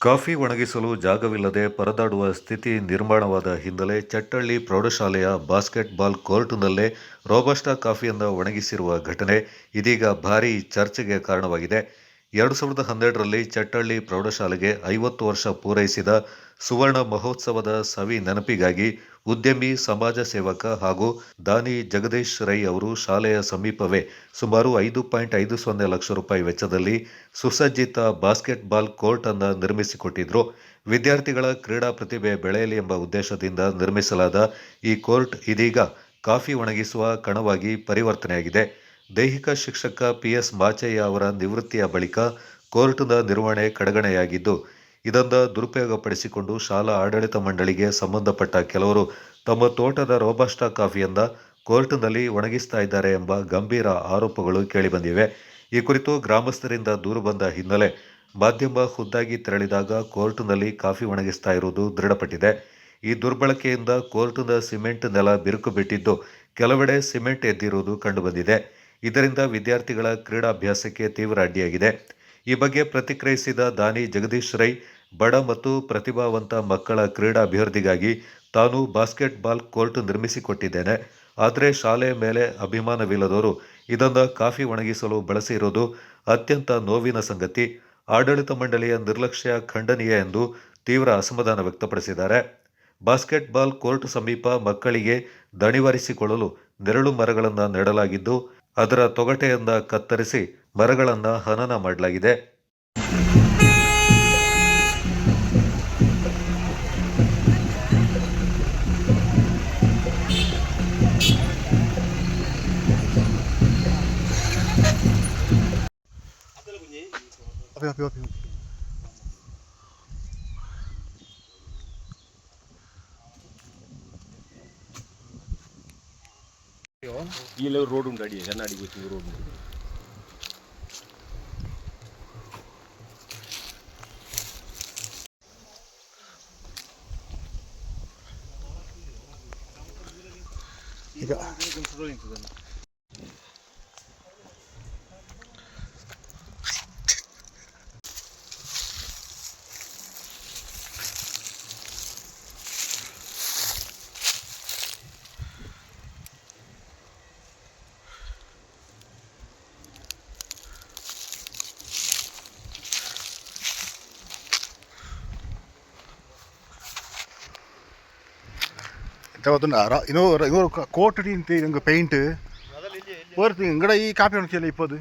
Coffee ಒಣಗಿಸಲು ಜಾಗವಿಲ್ಲದೆ ಪರದಾಡುವ ಸ್ಥಿತಿ ನಿರ್ಮಾಣವಾದ ಹಿನ್ನೆಲೆ ಚಟ್ಟಳ್ಳಿ ಪ್ರೌಢಶಾಲೆಯ ಬಾಸ್ಕೆಟ್ಬಾಲ್ ಕೋರ್ಟ್ನಲ್ಲೇ ರೋಬಸ್ಟಾ ಕಾಫಿಯನ್ನು ಒಣಗಿಸಿರುವ ಘಟನೆ ಇದೀಗ ಭಾರೀ ಚರ್ಚೆಗೆ ಕಾರಣವಾಗಿದೆ. ಎರಡು ಸಾವಿರದ ಹನ್ನೆರಡರಲ್ಲಿ ಚಟ್ಟಳ್ಳಿ ಪ್ರೌಢಶಾಲೆಗೆ ಐವತ್ತು ವರ್ಷ ಪೂರೈಸಿದ ಸುವರ್ಣ ಮಹೋತ್ಸವದ ಸವಿ ನೆನಪಿಗಾಗಿ ಉದ್ಯಮಿ, ಸಮಾಜ ಸೇವಕ ಹಾಗೂ ದಾನಿ ಜಗದೀಶ್ ರೈ ಅವರು ಶಾಲೆಯ ಸಮೀಪವೇ ಸುಮಾರು ಐದು ಪಾಯಿಂಟ್ ಐದು ಸೊನ್ನೆ ಲಕ್ಷ ರೂಪಾಯಿ ವೆಚ್ಚದಲ್ಲಿ ಸುಸಜ್ಜಿತ ಬಾಸ್ಕೆಟ್ಬಾಲ್ ಕೋರ್ಟ್ ಅನ್ನು ನಿರ್ಮಿಸಿಕೊಟ್ಟಿದ್ರು. ವಿದ್ಯಾರ್ಥಿಗಳ ಕ್ರೀಡಾ ಪ್ರತಿಭೆ ಬೆಳೆಯಲಿ ಎಂಬ ಉದ್ದೇಶದಿಂದ ನಿರ್ಮಿಸಲಾದ ಈ ಕೋರ್ಟ್ ಇದೀಗ ಕಾಫಿ ಒಣಗಿಸುವ ಕಣವಾಗಿ ಪರಿವರ್ತನೆಯಾಗಿದೆ. ದೈಹಿಕ ಶಿಕ್ಷಕ ಪಿಎಸ್ ಮಾಚಯ್ಯ ಅವರ ನಿವೃತ್ತಿಯ ಬಳಿಕ ಕೋರ್ಟ್ನ ನಿರ್ವಹಣೆ ಕಡೆಗಣೆಯಾಗಿದ್ದು ಇದನ್ನು ದುರುಪಯೋಗಪಡಿಸಿಕೊಂಡು ಶಾಲಾ ಆಡಳಿತ ಮಂಡಳಿಗೆ ಸಂಬಂಧಪಟ್ಟ ಕೆಲವರು ತಮ್ಮ ತೋಟದ ರೋಬಸ್ಟಾ ಕಾಫಿಯಿಂದ ಕೋರ್ಟ್ನಲ್ಲಿ ಒಣಗಿಸ್ತಾ ಇದ್ದಾರೆ ಎಂಬ ಗಂಭೀರ ಆರೋಪಗಳು ಕೇಳಿಬಂದಿವೆ. ಈ ಕುರಿತು ಗ್ರಾಮಸ್ಥರಿಂದ ದೂರು ಬಂದ ಹಿನ್ನೆಲೆ ಮಾಧ್ಯಮ ಖುದ್ದಾಗಿ ತೆರಳಿದಾಗ ಕೋರ್ಟ್ನಲ್ಲಿ ಕಾಫಿ ಒಣಗಿಸ್ತಾ ಇರುವುದು ದೃಢಪಟ್ಟಿದೆ. ಈ ದುರ್ಬಳಕೆಯಿಂದ ಕೋರ್ಟ್ನ ಸಿಮೆಂಟ್ ನೆಲ ಬಿರುಕು ಬಿಟ್ಟಿದ್ದು, ಕೆಲವೆಡೆ ಸಿಮೆಂಟ್ ಎದ್ದಿರುವುದು ಕಂಡುಬಂದಿದೆ. ಇದರಿಂದ ವಿದ್ಯಾರ್ಥಿಗಳ ಕ್ರೀಡಾಭ್ಯಾಸಕ್ಕೆ ತೀವ್ರ ಅಡ್ಡಿಯಾಗಿದೆ. ಈ ಬಗ್ಗೆ ಪ್ರತಿಕ್ರಿಯಿಸಿದ ದಾನಿ ಜಗದೀಶ್ ರೈ, ಬಡ ಮತ್ತು ಪ್ರತಿಭಾವಂತ ಮಕ್ಕಳ ಕ್ರೀಡಾಭಿವೃದ್ಧಿಗಾಗಿ ತಾನು ಬಾಸ್ಕೆಟ್ಬಾಲ್ ಕೋರ್ಟ್ ನಿರ್ಮಿಸಿಕೊಟ್ಟಿದ್ದೇನೆ. ಆದರೆ ಶಾಲೆ ಮೇಲೆ ಅಭಿಮಾನವಿಲ್ಲದವರು ಇದನ್ನು ಕಾಫಿ ಒಣಗಿಸಲು ಬಳಸಿರುವುದು ಅತ್ಯಂತ ನೋವಿನ ಸಂಗತಿ. ಆಡಳಿತ ಮಂಡಳಿಯ ನಿರ್ಲಕ್ಷ್ಯ ಖಂಡನೀಯ ಎಂದು ತೀವ್ರ ಅಸಮಾಧಾನ ವ್ಯಕ್ತಪಡಿಸಿದ್ದಾರೆ. ಬಾಸ್ಕೆಟ್ಬಾಲ್ ಕೋರ್ಟ್ ಸಮೀಪ ಮಕ್ಕಳಿಗೆ ದಣಿವರಿಸಿಕೊಳ್ಳಲು ನೆರಳು ಮರಗಳನ್ನು ನೆಡಲಾಗಿದ್ದು ಅದರ ತೊಗಟೆಯಿಂದ ಕತ್ತರಿಸಿ ಮರಗಳನ್ನು ಹನನ ಮಾಡಲಾಗಿದೆ. ಅಭಿ ಅಭಿ ಅಭಿ கீழே ஒரு ரோடு உண்டு அடி கண்ணாடி போச்சு ரோடு உண்டு. ಈಗ చదువుతున్నారు ఇన్నో ఇన్నో కోటడి ఇంక పెయింట్ కోరుతుంది ఇంకడ ఈ కాపీ ఉండొచ్చు ఇప్పుడు